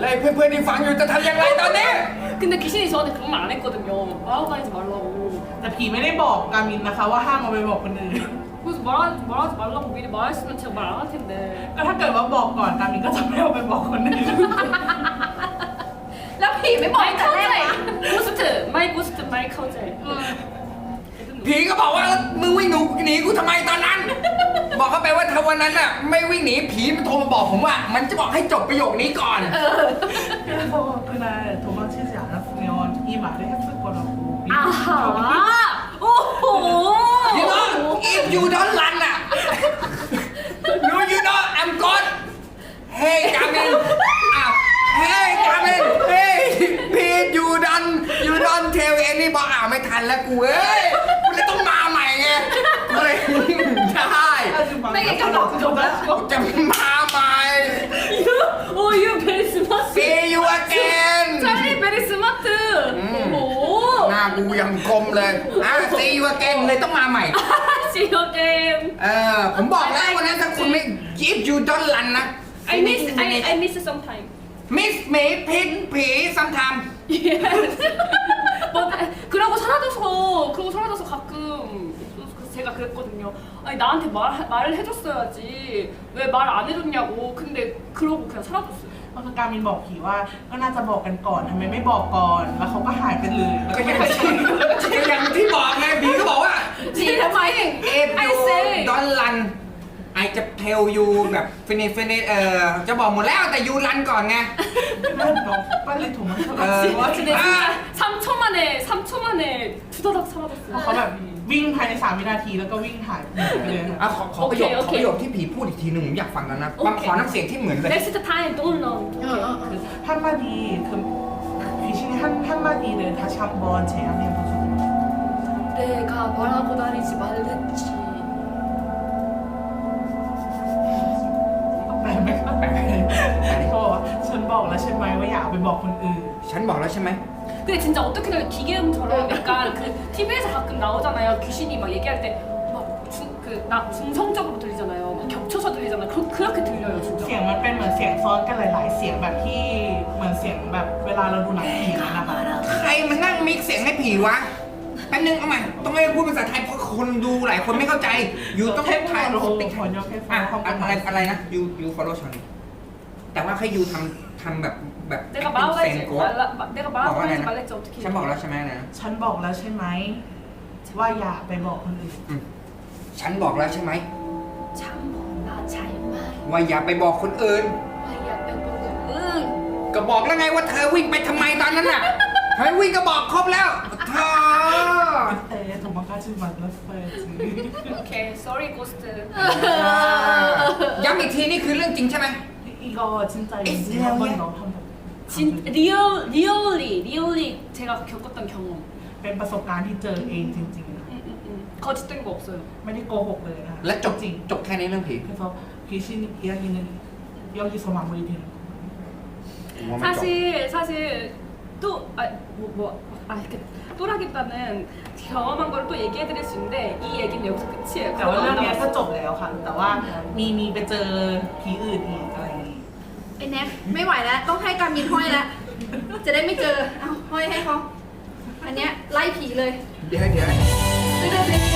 แล้วไอ้เพื่อนๆที่ฟังอยู่จะทำยังไงตอนนี้ 근데 귀신이 저한테 그런 말 안 했거든요. 말하고 다니지 말라고. แต่ผีไม่ได้บอกกามินนะคะ ว่าห้ามเอาไปบอกคนอื่น 그래서 말하지, 말하지 말라고 미리 말했으면 제가 말 안 할 텐데. ก็ถ้าเกิดว่าบอกก่อนกามินก็จะไม่เอาไปบอกคนอื่น แล้วผีไม่บอก 마이 ตั้งแต่แรก 카우제! 고스트! 마이 고스트 마이 카우제. ผีก็บอกว่ามึงวิ่งหนูหนีกูทำไมตอนนั้น บอกเขาไปว่าถ้าวันนั้นน่ะไม่วิ่งหนีผีมันโทรมาบอกผมว่า มันจะบอกให้จบประโยคนี้ก่อน 그래서 그날 도망치지 않았으면 이 말을 했을 거라고. 아하! 오호! You know if you don't run อ่ะ No you know I'm gone Hey กามินอ้าว Hey กามิน Hey please you don't you don't tell anybody อ้าวไม่ทันแล้วกูเอ้ยกูเลยต้องมาใหม่ไงกูเลยได้ 아직 막 네, 이렇게 막 고 จะมาใหม่ 오, you very smart. See you again 찰리 very smart. 오. หน้ากูยังกลมเลยอ่ะ See you again เลยต้องมาใหม่ See you again. เออ ผมบอกแล้ววันนั้นถ้าคุณไม่ if you don't run นะ I miss I, I miss sometime. มิสหมีพิษผีซัมทาม Yes. 뭐, 그러고 사라져서 그러고 사라져서 가끔 그래서 제가 그랬거든요. 아니 나한테 말 말을 해줬어야지 왜 말 안 해줬냐고. 근데 그러고 그냥 사라졌어요. ก็คือการมินบอกผีว่าก็น่าจะบอกกันก่อนทำไมไม่บอกก่อน แล้วเขาก็หายไปเลยแล้ว ก็ ก็ ยั ไม่ ง เคย ก็ยังที่บ จะ tell you แบบ finish finish เออจะบอกหมดแล้วแต่ you run ก่อนไง นั่นบอกป้าเลยถูกมัน เออ 와 근데 진짜 3초 만에 3초 만에 두더덕 เพราะ 사라졌어요. เขาแบบวิ่งภายใน 3 วินาทีแล้วก็วิ่งหายไปเลยค่ะ อ่ะขอขอประโยค โอ ข เค อประโยคที่ผีพูดอีกทีหนึ่งผมอยากฟังแล้วนะ โอเค บางขอน้ำเสียงที่เหมือนเลย Next time don't run. 그 한마디 그 귀신이 한 한마디를 다시 한번 제안해 보세요. 내가 말하고 다니지 말랬 บอกคนอื่น ฉันบอกแล้วใช่ไหม 근데 진짜 어떻게 보면 기계음처럼 약간 그 TV에서 가끔 나오잖아요. 귀신이 막 얘기할 때막그나 중성적으로 들리잖아요. 막 겹쳐서 들리잖아요. 그, 그렇게 들려요 เสีย 진짜. งมันเป็นเหมือนเสียงซ้อนกันหลาย ๆ เสียงแบบที่เหมือนเสียงแบบเวลาเราดูหนังผีนะคะ ใครมันนั่งมิกเสียงให้ผีวะแป๊บนึงเอาใหม่ต้องให้พูดภาษาไทยเพราะคนดูหลายคนไม่เข้าใจ อยู่ต้อง เทป ถ่าย โอ้โห ติ๊ก ขอยกให้ฟั อ่ะ งความ อะไรอะไรนะยูยูฟอลโล่ชัน แต่ว่าให้ยูทำทำแบบแบบ 내가 เซน 말하고 โก 말라 마- 내가 บอก 말하고 ว่าอะไร 다니지 นะ 말랬지 어떻게? ฉันบอกแล้วใช่ไหมนะ ฉันบอกแล้วใช่ไหมว่าอย่าไปบอกคนอื่น ฉันบอกแล้วใช่ไหม 참나 잘말 ว่าอย่าไปบอกคนอื่น 와야 빼보고 응. ก็บอกแล้วไงว่าเธอวิ่งไปทำไมตอนนั้นน่ะเฮ้ยวิ่งก็บอกครบแล้วเธอ เอ๊ะถูกมากาชิมันแล้วเปิดสิ 오케이 sorry 고스트. ย้ำอีกทีนี่คือเรื่องจริงใช่ไหม อีกอจินใจ한번 더 한번 진 리얼 리얼리 리얼리 제가 겪었던 경험. เป็นประสบการณ์ที่เจอเองจริงๆนะ 응, 응, 응. 거짓된 거 없어요. ไม่ได้โกหกเลยนะคะ และจบ จริง จบแค่นี้เรื่องผี 그래서 귀신 이야기는 여기서 마무리되는 거예요. ผมว่ามันจบ 사실 사실 또아뭐뭐아 이 렇게 또라기빠는 경험한 걸 또 얘기해드릴 수 있는데 이 얘기는 여기서 끝이에요. แต่ว่า 그거 เรื่อง 안 เนี้ยก็ 남았어. จบแล้วค่ะ แต่ว่ามีมีไปเจอผีอื่นอีกอะไรอย่างงี้ ไอ้แน็กไม่ไหวแล้ว ต้องให้การมินห้อยแล้ว จะได้ไม่เจอ เอาห้อยให้เขา อันเนี้ยไล่ผีเลย เดี๋ยวเดี๋ยว เดี๋ยวเดี๋ยวใส่เลยใส่